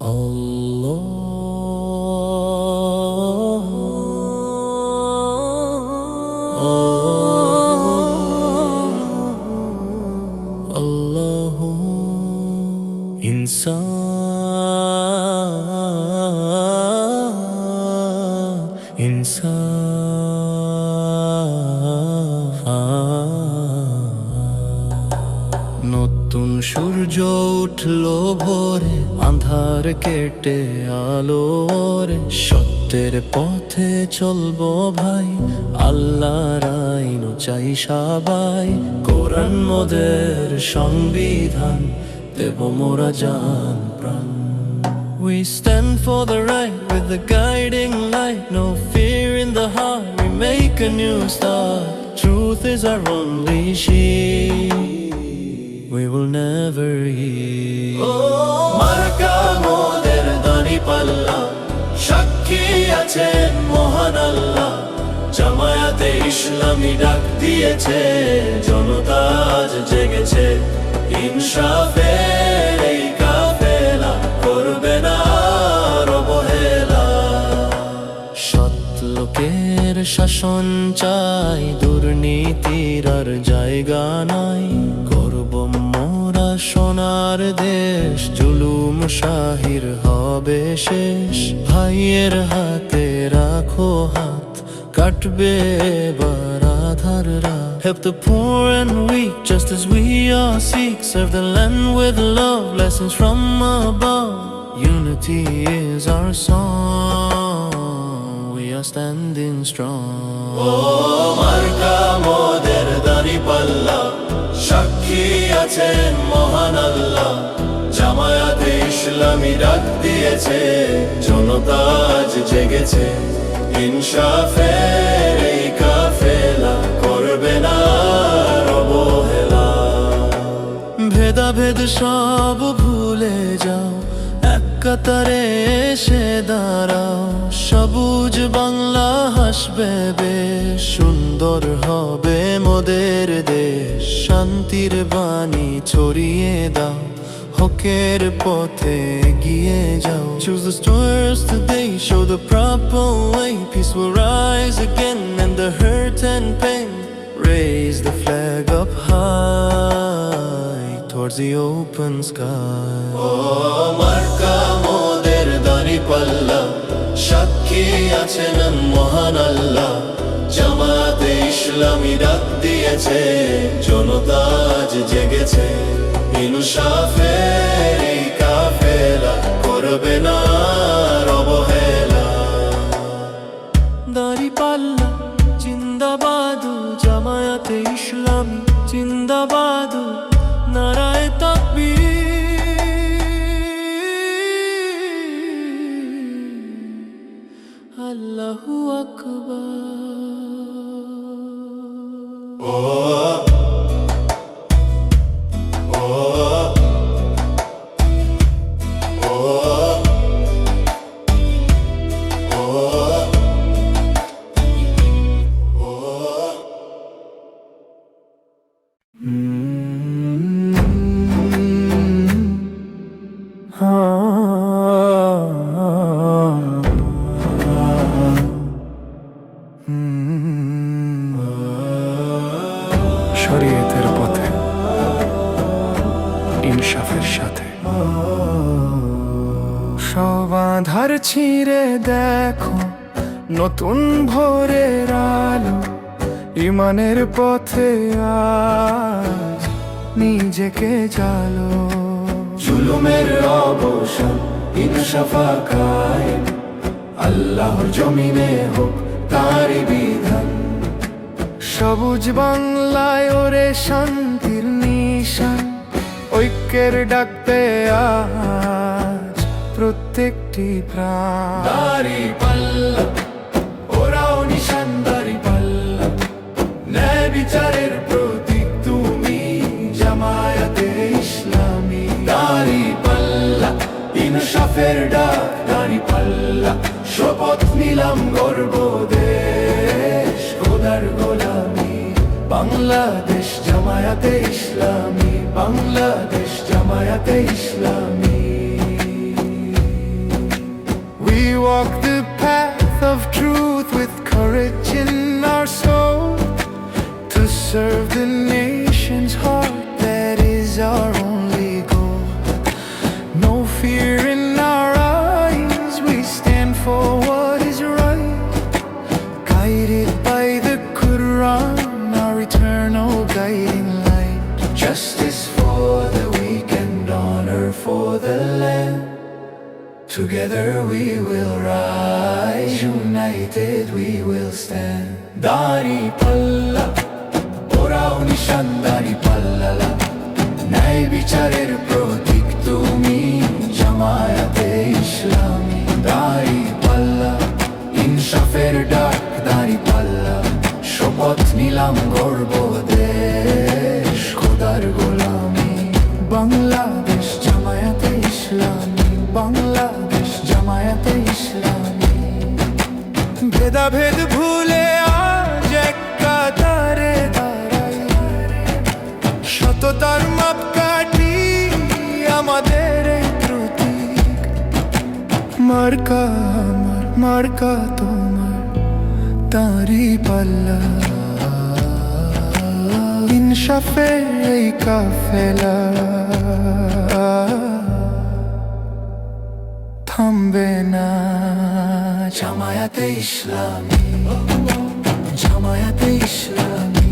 Allah. Allah insan. Insan. নতুন সূর্য উঠল ভোরে আন্ধার কেটে আলোরে সত্যের পথে চলব ভাই আল্লাহর আইন চাই সবাই কোরআন মোদের সংবিধান দেব মোরা জান প্রাণ We stand for the right with the guiding light. No fear in the heart, we make a new start. Truth is our only shield. We will never yield. মার্কা সাক্ষী আছেন মহান আল্লাহ। জামায়াতে ইসলামী ডাক দিয়েছে, জনতা আজ জেগেছে। ইনসাফের করবে না সৎ লোকের শাসন চাই, দুর্নীতির আর জায়গা নাই। করব মোরা সোনার দেশ জুলুম শাহির হবে শেষ ভাইয়ের হাতে রাখো হাত কাটবে Help the poor and weak just as we are seek Serve the land with love, lessons from above Unity is our song We are standing strong Oh, দানি পাল্লা সাক্ষী আছেন মহান আল্লাহ। জামায়াতে ইসলামী ডাক দিয়েছে, জনতা আজ জেগেছে। ইনসাফের এই সব ভুলে যাও, এক কাতারে এসে দাঁড়াও। সবুজ বাংলা হাসবে বেশ সুন্দর হবে মোদের দেশ শান্তির বাণী ছড়িয়ে দাও হকের পথে গিয়ে যাও Choose the stars today, show the proper way Peace will rise again and the hurt and pain Raise the flag up high towards the open sky Oh, মার্কা আছেন মহান আল্লাহ। জামাতে ইসলামী ডাক দিয়েছে, জনতা আজ জেগেছে। কাফেলা, করবে না দাড়ি পাল্লা, জিন্দাবাদু, জামায়াতে ইসলামী, জিন্দাবাদু নারায় Oh. সব আধার ছিঁড়ে দেখো নতুন ভোরের আলো ইমানের পথে আজ নিজেকে জালো জুলুমের অবসান ইনসাফা কায়েম আল্লাহর জমিনে হোক তারই বিধান। সবুজ বাংলায় ওরে শান্তির নিশান ঐক্যের ডাকতে আজ প্রত্যেকটি প্রাণ। পাল্লা ওরাও নিশান দাড়ি পাল্লা ন্যায় বিচারের প্রতীক তুমি, জামায়াতে ইসলামী। দাড়ি পাল্লা ইনসাফের ডাক দাড়ি পাল্লা শপথ নিলাম গর্ব দেশ, খোদার গোলামি। বাংলাদেশ জামায়াতে ইসলামী, বাংলাদেশ জামায়াতে ইসলামী। we walk the path of truth with courage in our soul to serve the nation's heart that is our only goal. No fear in our eyes, we stand for what is right, guided by the Quran. Together we will rise, united we will stand. Dari palla, ওরাও নিশান দাড়ি পাল্লালা ন্যায় বিচারের প্রতীক তুমি জামায়াতে ইসলামী দাড়ি পাল্লা ইনসাফের ডাক দাড়ি পাল্লা শপথ নিলাম গর্ব দেশ খোদার গোলামি বাংলাদেশ মার্কা আমার, মার্কা তোমার তারি পাল্লা। ইনসাফের এই কাফেলা। থামবে না। জামায়াতে ইসলামী জামায়াতে ইসলামী।